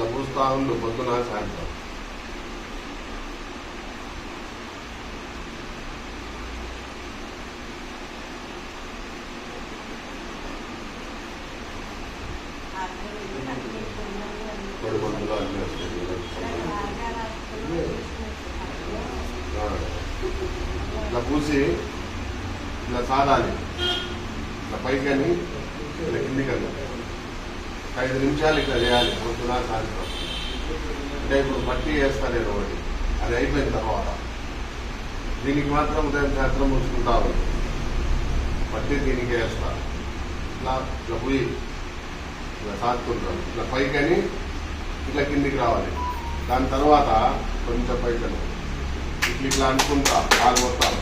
ఇట్లా పూస్తా ఉండు పొద్దున సాయంత్రం. పొడి మందులు అన్నీ వస్తాయి ఆ. ఇట్లా పూసి ఇట్లా సాదాలి ఇట్లా పైకని ఇట్లా కిందికని ఐదు నిమిషాలు ఇట్లా చేయాలి పొద్దున సాయంత్రం. అంటే ఇప్పుడు మట్టి వేస్తా నేను ఒకటి. అది అయిపోయిన తర్వాత. దీనికి మాత్రం ఉదయం సాయంత్రం పూసుకుంటా మట్టి దీనికి వేస్తాను ఇట్లా ఇట్లా పోయి ఇట్లా సాదుకుంటాం ఇట్లా పైకని ఇట్లా కిందికి రావాలి. దాని తర్వాత కొంచెం పైకను. ఇట్లా ఇట్లా అనుకుంటా కాలు మొత్తం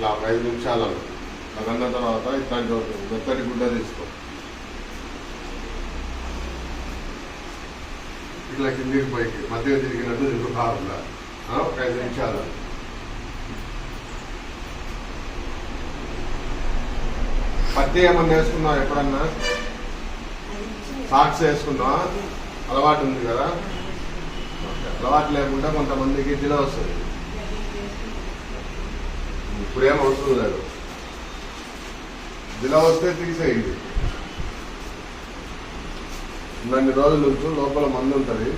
ఇట్లా ఒక ఐదు నిమిషాలలో. అదన్న తర్వాత ఇట్లాంటి ఒక మెత్తటి గుడ్డ తీసుకో. ఇట్లా కిందికి పైకి మధ్యలో తిరిగినట్టు తిరుగు కాకుండా ఒక ఐదు నిమిషాలు. పత్తి ఏమన్నా వేసుకున్నావా ఎప్పుడన్నా? సాక్స్ వేసుకున్నావా? అలవాటు ఉంది కదా? అలవాటు లేకుండా కొంతమందికి జిల వస్తుంది ఇప్పుడేం అవసరం లేదు జిల వస్తే తీసేయండి. ఇన్ని రోజుల నుంచి లోపల మందు ఉంటుంది.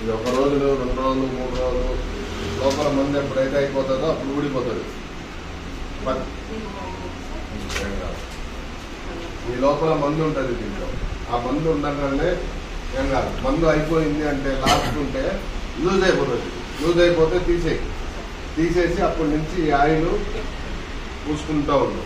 ఇది ఒక రోజులు రెండు రోజులు మూడు రోజులు లోపల మందు ఎప్పుడైతే అయిపోతుందో అప్పుడు ఊడిపోతుంది. ఈ లోపల మందు ఉంటుంది దీంట్లో. ఆ మందు ఉండగానే ఏం కాదు. మందు అయిపోయింది అంటే లాస్ట్ ఉంటే లూజ్ అయిపోతుంది. లూజ్ అయిపోతే తీసేయి. తీసేసి అప్పటి నుంచి ఈ ఆయిల్ పూసుకుంటూ ఉండు.